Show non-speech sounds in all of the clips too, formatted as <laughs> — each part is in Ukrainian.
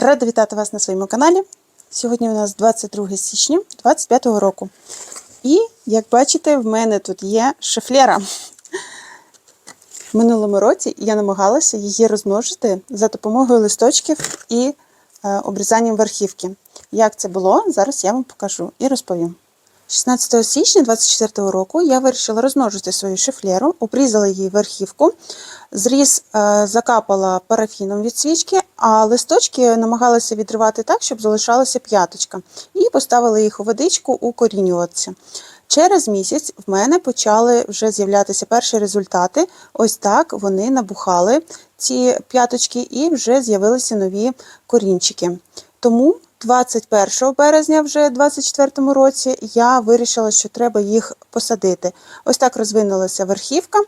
Рада вітати вас на своєму каналі. Сьогодні у нас 22 січня 2025 року. І, як бачите, в мене тут є шефлера. В минулому році я намагалася її розмножити за допомогою листочків і е, обрізанням верхівки. Як це було, зараз я вам покажу і розповім. 16 січня 2024 року я вирішила розмножити свою шифлеру, обрізала її верхівку, зріз е, закапала парафіном від свічки, а листочки намагалася відривати так, щоб залишалася п'яточка, і поставила їх у водичку укорінюватися. Через місяць в мене почали вже з'являтися перші результати. Ось так вони набухали ці п'яточки, і вже з'явилися нові корінчики. Тому 21 березня, вже 24 році, я вирішила, що треба їх посадити. Ось так розвинулася верхівка,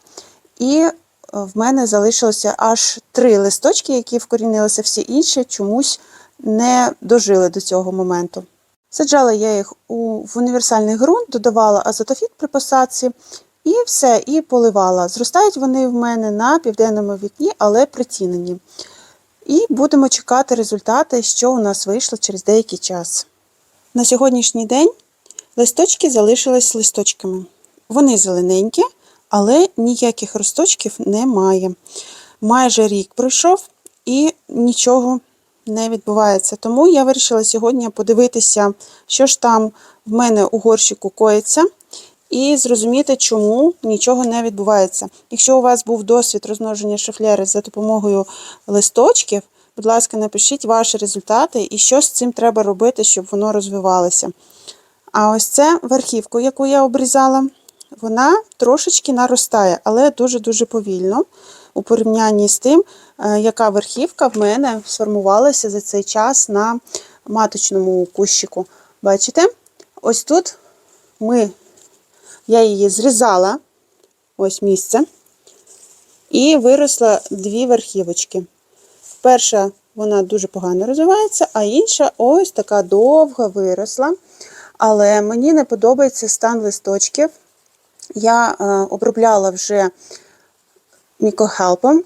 і е, в мене залишилося аж три листочки, які вкорінилися, всі інші чомусь не дожили до цього моменту. Саджала я їх у, в універсальний ґрунт, додавала азотофіт при посадці і все, і поливала. Зростають вони в мене на південному вікні, але притінені. І будемо чекати результати, що у нас вийшло через деякий час. На сьогоднішній день листочки залишились листочками. Вони зелененькі, але ніяких росточків немає. Майже рік пройшов і нічого не відбувається. Тому я вирішила сьогодні подивитися, що ж там в мене у горщику коїться, і зрозуміти, чому нічого не відбувається. Якщо у вас був досвід розмноження шифлери за допомогою листочків, будь ласка, напишіть ваші результати і що з цим треба робити, щоб воно розвивалося. А ось це верхівку, яку я обрізала, вона трошечки наростає, але дуже-дуже повільно у порівнянні з тим, е, яка верхівка в мене сформувалася за цей час на маточному кущику. Бачите? Ось тут ми, я її зрізала, ось місце, і виросла дві верхівочки. Перша вона дуже погано розвивається, а інша ось така довга виросла. Але мені не подобається стан листочків. Я е, обробляла вже мікохелпом,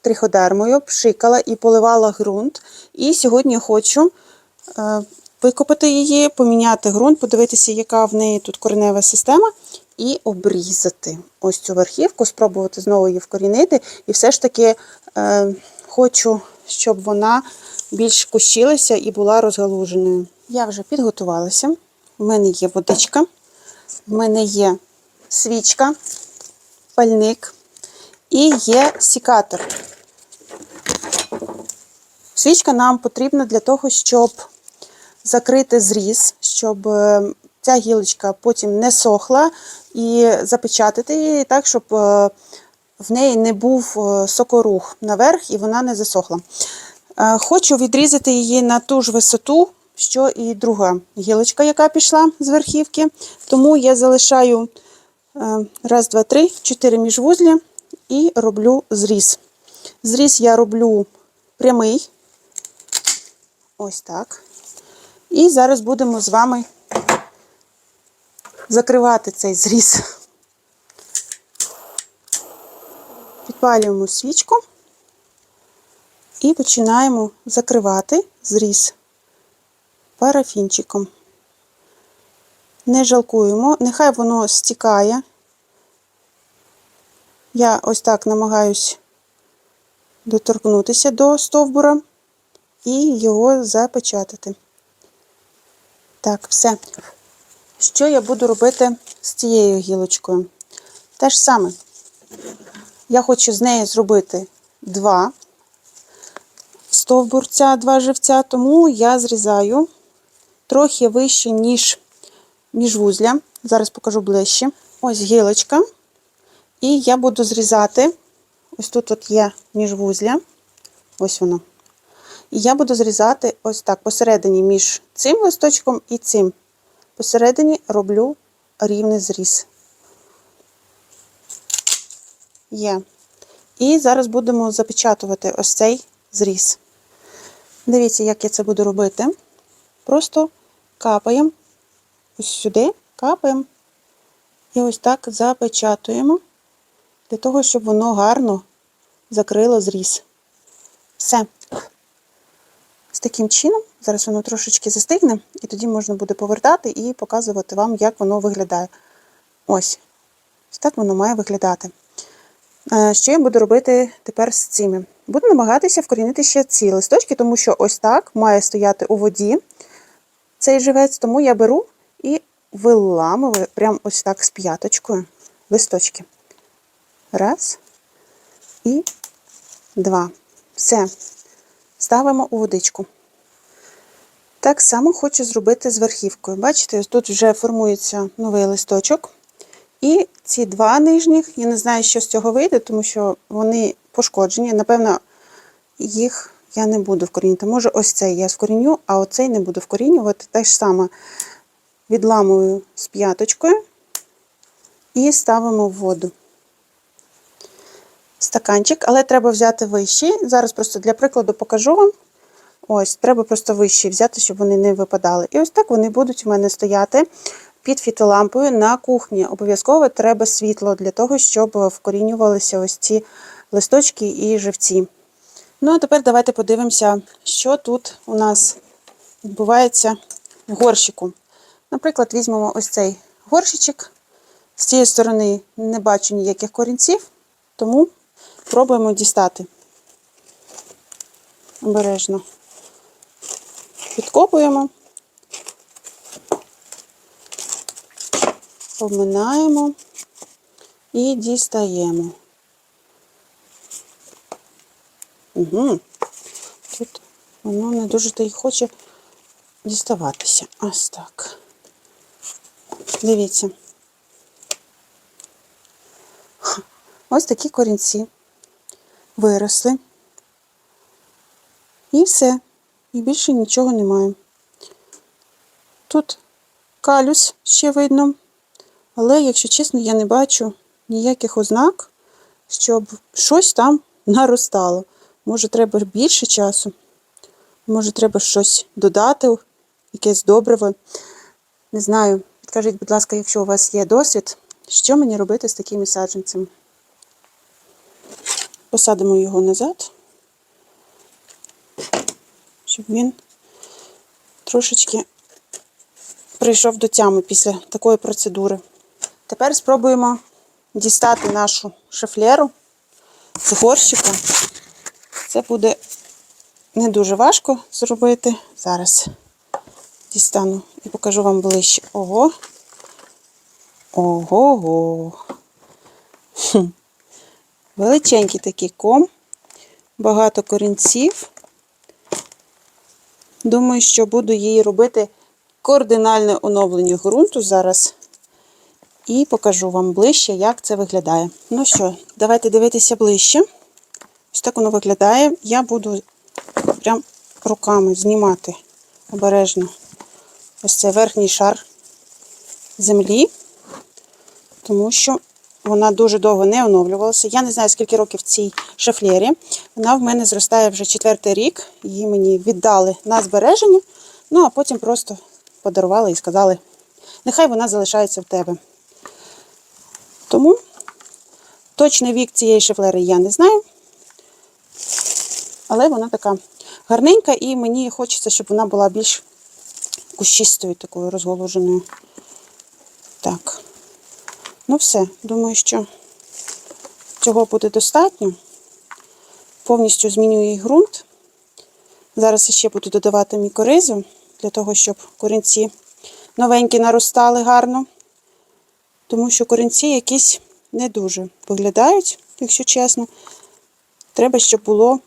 триходермою, пшикала і поливала ґрунт. І сьогодні хочу е, викопати її, поміняти ґрунт, подивитися, яка в неї тут коренева система, і обрізати ось цю верхівку, спробувати знову її вкорінити. І все ж таки е, хочу, щоб вона більш кущилася і була розгалуженою. Я вже підготувалася. У мене є водичка, в мене є свічка, пальник і є сікатор. Свічка нам потрібна для того, щоб закрити зріз, щоб е, ця гілочка потім не сохла, і запечатати її так, щоб е, в неї не був е, сокорух наверх і вона не засохла. Хочу відрізати її на ту ж висоту, що і друга гілочка, яка пішла з верхівки. Тому я залишаю раз, два, три, чотири міжвузлі і роблю зріз. Зріз я роблю прямий. Ось так. І зараз будемо з вами закривати цей зріз. Підпалюємо свічку і починаємо закривати зріз парафінчиком. Не жалкуємо, нехай воно стікає. Я ось так намагаюсь доторкнутися до стовбура і його запечатати. Так, все. Що я буду робити з цією гілочкою? Те ж саме. Я хочу з неї зробити два стовбурця, два живця, тому я зрізаю трохи вище, ніж міжвузля. Зараз покажу ближче. Ось гілочка. І я буду зрізати, ось тут от є міжвузля, ось воно. І я буду зрізати ось так, посередині між цим листочком і цим. Посередині роблю рівний зріз. Є. І зараз будемо запечатувати ось цей зріз. Дивіться, як я це буду робити. Просто капаємо ось сюди, капаємо. І ось так запечатуємо, для того, щоб воно гарно закрило зріз. Все. Ось таким чином, зараз воно трошечки застигне, і тоді можна буде повертати і показувати вам, як воно виглядає. Ось. Ось так воно має виглядати. Е, Що я буду робити тепер з цими? Буду намагатися вкорінити ще ці листочки, тому що ось так має стояти у воді цей живець, тому я беру і виламую прямо ось так з п'яточкою листочки. Раз і два. Все. Ставимо у водичку. Так само хочу зробити з верхівкою. Бачите, тут вже формується новий листочок. І ці два нижніх, я не знаю, що з цього вийде, тому що вони пошкоджені. Напевно, їх я не буду вкорінювати. Може, ось цей я вкоріню, а оцей не буду вкорінювати. Те ж саме відламую з п'яточкою і ставимо в воду. Стаканчик, але треба взяти вищий. Зараз просто для прикладу покажу вам. Ось, треба просто вищий взяти, щоб вони не випадали. І ось так вони будуть у мене стояти під фітолампою на кухні. Обов'язково треба світло для того, щоб вкорінювалися ось ці листочки і живці. Ну, а тепер давайте подивимося, що тут у нас відбувається в горщику. Наприклад, візьмемо ось цей горщичок. З цієї сторони не бачу ніяких корінців, тому пробуємо дістати. Обережно підкопуємо, обминаємо і дістаємо. Угу. Тут воно не дуже то й хоче діставатися. Ось так. Дивіться. Ось такі корінці виросли. І все. І більше нічого немає. Тут калюс ще видно, але, якщо чесно, я не бачу ніяких ознак, щоб щось там наростало. Може, треба більше часу, може, треба щось додати, якесь добриво. Не знаю. Підкажіть, будь ласка, якщо у вас є досвід, що мені робити з такими саджанцями? Посадимо його назад, щоб він трошечки прийшов до тями після такої процедури. Тепер спробуємо дістати нашу шафлеру з горщика. Це буде не дуже важко зробити. Зараз дістану і покажу вам ближче. Ого. Ого-го. Величенький такий ком, багато корінців. Думаю, що буду її робити координальне оновлення ґрунту зараз. І покажу вам ближче, як це виглядає. Ну що, давайте дивитися ближче. Ось так воно виглядає. Я буду прям руками знімати обережно ось цей верхній шар землі, тому що вона дуже довго не оновлювалася. Я не знаю, скільки років в цій шафлері. Вона в мене зростає вже четвертий рік. Її мені віддали на збереження, ну а потім просто подарували і сказали, нехай вона залишається в тебе. Тому точний вік цієї шафлери я не знаю. Але вона така гарненька, і мені хочеться, щоб вона була більш кущистою, такою розголоженою. Так. Ну все, думаю, що цього буде достатньо. Повністю змінюю її ґрунт. Зараз ще буду додавати мікоризу, для того, щоб корінці новенькі наростали гарно. Тому що корінці якісь не дуже виглядають, якщо чесно. Треба, щоб було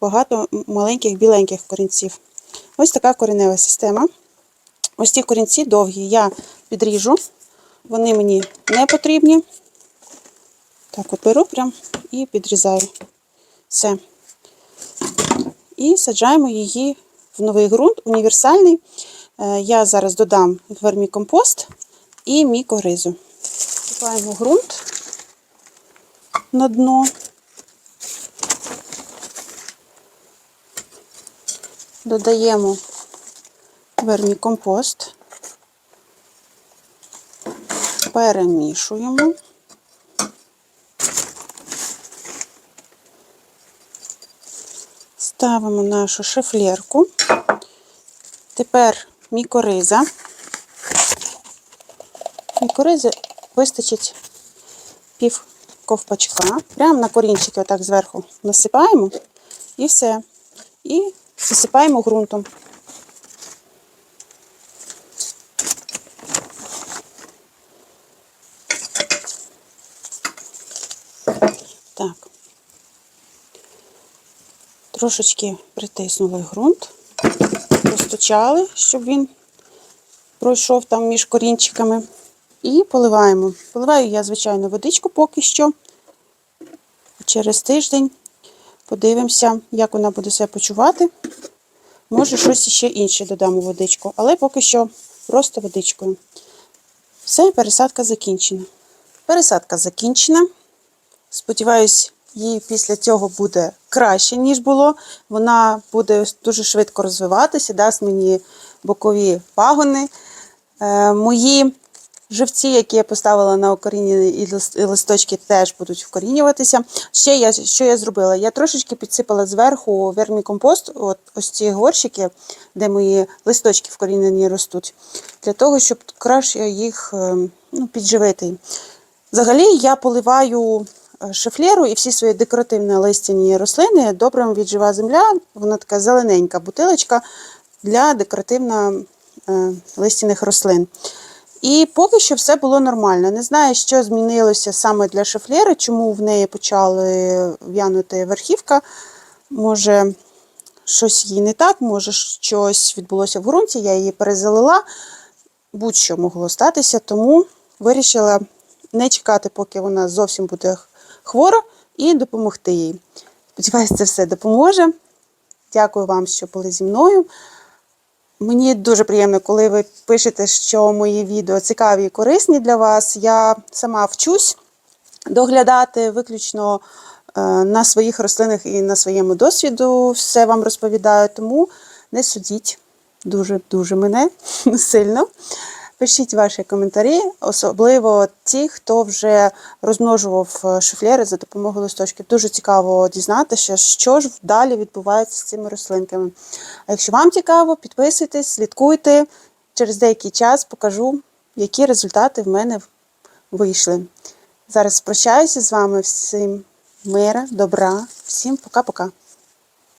багато маленьких біленьких корінців. Ось така коренева система. Ось ці корінці довгі я підріжу. Вони мені не потрібні. Так, от беру прям і підрізаю. Все. І саджаємо її в новий ґрунт, універсальний. Е, Я зараз додам вермікомпост і мікоризу. Купаємо ґрунт на дно. Додаємо вермікомпост, перемішуємо. Ставимо нашу шифлерку. Тепер мікориза. Мікоризи вистачить пів ковпачка. Прямо на корінчики отак зверху насипаємо і все. І засипаємо ґрунтом. Так. Трошечки притиснули ґрунт, розточали, щоб він пройшов там між корінчиками. І поливаємо. Поливаю я, звичайно, водичку поки що. Через тиждень подивимося, як вона буде себе почувати. Може, щось ще інше додамо в водичку, але поки що просто водичкою. Все, пересадка закінчена. Пересадка закінчена. Сподіваюсь, їй після цього буде краще, ніж було. Вона буде дуже швидко розвиватися, дасть мені бокові пагони. Е, мої живці, які я поставила на укорінення і листочки, теж будуть вкорінюватися. Ще я, що я зробила? Я трошечки підсипала зверху вермікомпост, от ось ці горщики, де мої листочки вкорінені ростуть, для того, щоб краще їх е, ну, підживити. Взагалі я поливаю е, шифлеру і всі свої декоративні листяні рослини добрим від жива земля. Вона така зелененька бутилочка для декоративно е, листяних рослин. І поки що все було нормально. Не знаю, що змінилося саме для шифлери, чому в неї почали в'янути верхівка. Може, щось їй не так, може, щось відбулося в ґрунті, я її перезалила будь-що могло статися, тому вирішила не чекати, поки вона зовсім буде хвора, і допомогти їй. Сподіваюся, це все допоможе. Дякую вам, що були зі мною. Мені дуже приємно, коли ви пишете, що мої відео цікаві і корисні для вас. Я сама вчусь доглядати виключно е, на своїх рослинах і на своєму досвіду все вам розповідаю, тому не судіть дуже-дуже мене <laughs> сильно. Пишіть ваші коментарі, особливо ті, хто вже розмножував е, шифлери за допомогою листочків. Дуже цікаво дізнатися, що ж далі відбувається з цими рослинками. А якщо вам цікаво, підписуйтесь, слідкуйте. Через деякий час покажу, які результати в мене вийшли. Зараз прощаюся з вами всім мира, добра, всім пока-пока.